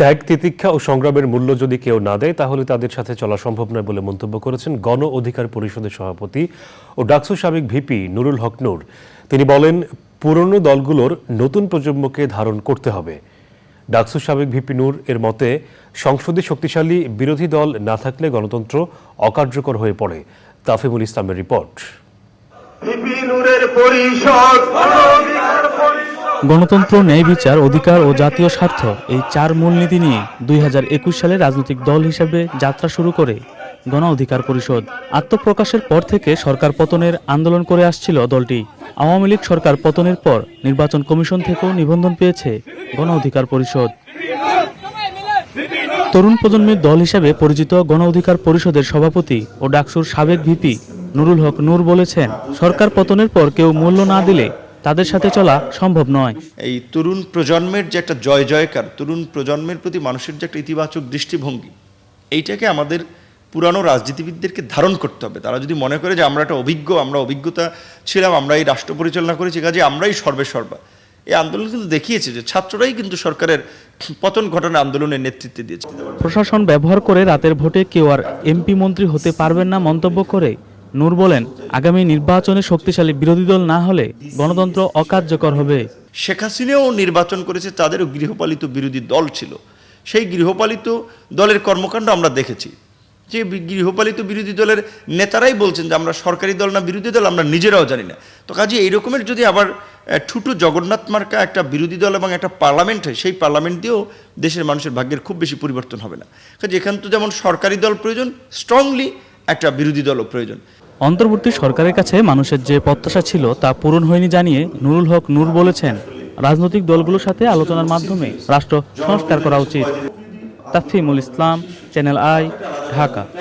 ত্যাগ, তিতিক্ষা ও সংগ্রামের মূল্য যদি কেউ না দেয়, তাহলে তাদের সাথে চলা সম্ভব নয় বলে মন্তব্য করেছেন গণ অধিকার পরিষদের সভাপতি ও ডাকসু সাবেক ভিপি নুরুল হক নূর। তিনি বলেন, পুরনো দলগুলোর নতুন প্রজন্মকে ধারণ করতে হবে। ডাকসু সাবেক ভিপি নূর এর মতে, সংসদে শক্তিশালী বিরোধী দল না থাকলে গণতন্ত্র অকার্যকর হয়ে পড়ে। তাফিমুল ইসলামের রিপোর্ট। পরিষদ গণতন্ত্র, ন্যায় বিচার, অধিকার ও জাতীয় স্বার্থ এই চার মূলনীতি নিয়ে দুই হাজার একুশ সালে রাজনৈতিক দল হিসেবে যাত্রা শুরু করে গণ অধিকার পরিষদ। আত্মপ্রকাশের পর থেকে সরকার পতনের আন্দোলন করে আসছিল দলটি। আওয়ামী লীগ সরকার পতনের পর নির্বাচন কমিশন থেকেও নিবন্ধন পেয়েছে গণ অধিকার পরিষদ। তরুণ প্রজন্মের দল হিসেবে পরিচিত গণ অধিকার পরিষদের সভাপতি ও ডাকসুর সাবেক ভিপি নুরুল হক নূর বলেছেন, সরকার পতনের পর কেউ মূল্য না দিলে তাদের সাথে চলা সম্ভব নয়। এই তরুণ প্রজন্মের যে একটা জয় জয়কার তরুণ প্রজন্মের প্রতি মানুষের যে একটা ইতিবাচক দৃষ্টিভঙ্গি এইটাকে আমাদের পুরানো রাজনীতিবিদদেরকে ধারণ করতে হবে। তারা যদি মনে করে যে আমরা একটা অভিজ্ঞ আমরা অভিজ্ঞতা ছিলাম আমরা এই রাষ্ট্র পরিচালনা করেছি কাজে আমরাই সর্বে সর্বা এই আন্দোলন কিন্তু দেখিয়েছে যে ছাত্ররাই কিন্তু সরকারের পতন ঘটনা আন্দোলনের নেতৃত্বে দিয়েছে। প্রশাসন ব্যবহার করে রাতের ভোটে কেউ আর এমপি মন্ত্রী হতে পারবেন না মন্তব্য করে নূর বলেন, আগামী নির্বাচনে শক্তিশালী বিরোধী দল না হলে গণতন্ত্র অকার্যকর হবে। শেখ হাসিনাও নির্বাচন করেছে, তাদেরও গৃহপালিত বিরোধী দল ছিল। সেই গৃহপালিত দলের কর্মকাণ্ড আমরা দেখেছি। যে গৃহপালিত বিরোধী দলের নেতারাই বলছেন যে, আমরা সরকারি দল না, বিরোধী দল, আমরা নিজেরাও জানি না। তো কাজে, এই রকমের যদি আবার ঠুটু জগন্নাথ মার্কা একটা বিরোধী দল এবং একটা পার্লামেন্ট হয়, সেই পার্লামেন্ট দিয়েও দেশের মানুষের ভাগ্যের খুব বেশি পরিবর্তন হবে না। কাজে, এখান তো যেমন সরকারি দল প্রয়োজন, স্ট্রংলি একটা বিরোধী দলও প্রয়োজন। অন্তর্বর্তী সরকারের কাছে মানুষের যে প্রত্যাশা ছিল তা পূরণ হয়নি জানিয়ে নুরুল হক নূর বলেছেন, রাজনৈতিক দলগুলোর সাথে আলোচনার মাধ্যমে রাষ্ট্র সংস্কার করা উচিত। Tafimul Islam, channel I, Dhaka.